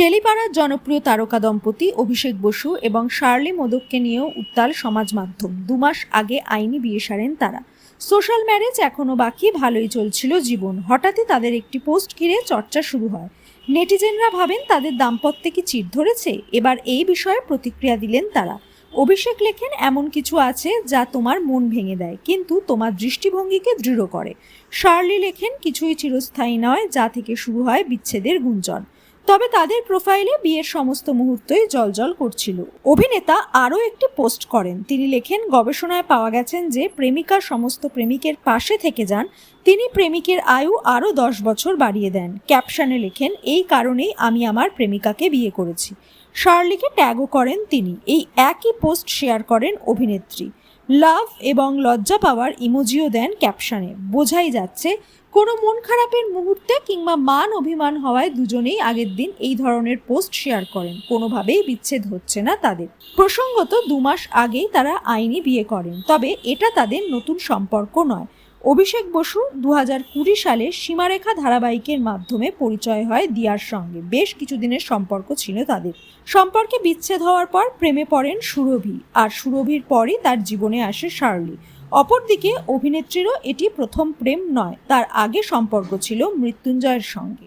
টেলিপাড়ার জনপ্রিয় তারকা দম্পতি অভিষেক বসু এবং শার্লি মোদককে নিয়েও উত্তাল সমাজ মাধ্যম। দু মাস আগে আইনি বিয়ে সারেন তারা। সোশ্যাল ম্যারেজ এখনও বাকি, ভালোই চলছিল জীবন। হঠাৎই তাদের একটি পোস্ট ঘিরে চর্চা শুরু হয়। নেটিজেনরা ভাবেন তাদের দাম্পত্যে কি চির ধরেছে? এবার এই বিষয়ে প্রতিক্রিয়া দিলেন তারা। অভিষেক লেখেন, এমন কিছু আছে যা তোমার মন ভেঙে দেয়, কিন্তু তোমার দৃষ্টিভঙ্গিকে দৃঢ় করে। শার্লি লেখেন, কিছুই চিরস্থায়ী নয়, যা থেকে শুরু হয় বিচ্ছেদের গুঞ্জন। তবে তাদের প্রোফাইলে বিয়ের সমস্ত মুহূর্তই জলজল করছিল। অভিনেতা আরও একটি পোস্ট করেন। তিনি লেখেন, গবেষণায় পাওয়া গেছেন যে প্রেমিকা সমস্ত প্রেমিকের পাশে থেকে যান। তিনি প্রেমিকের আয়ু আরও দশ বছর বাড়িয়ে দেন। ক্যাপশনে লেখেন, এই কারণেই আমি আমার প্রেমিকাকে বিয়ে করেছি। শার্লিকে ট্যাগও করেন তিনি। এই একই পোস্ট শেয়ার করেন অভিনেত্রী। লাভ এবং লজ্জা পাওয়ার ইমোজিও দেন ক্যাপশনে। বোঝাই যাচ্ছে, কোনো মন খারাপের মুহূর্তে কিংবা মান অভিমান হওয়ায় দুজনেই আগের দিন এই ধরনের পোস্ট শেয়ার করেন। কোনোভাবেই বিচ্ছেদ হচ্ছে না তাদের। প্রসঙ্গত দু মাস আগেই তারা আইনি বিয়ে করেন। তবে এটা তাদের নতুন সম্পর্ক নয়। অভিষেক বসু দু কুড়ি সালে সীমারেখা ধারাবাহিকের মাধ্যমে পরিচয় হয় দিয়ার সঙ্গে। বেশ কিছুদিনের সম্পর্ক ছিল তাদের। সম্পর্কে বিচ্ছেদ হওয়ার পর প্রেমে পড়েন সুরভি আর সুরভির পরই তার জীবনে আসে শার্লি। অপরদিকে অভিনেত্রীরও এটি প্রথম প্রেম নয়, তার আগে সম্পর্ক ছিল মৃত্যুঞ্জয়ের সঙ্গে।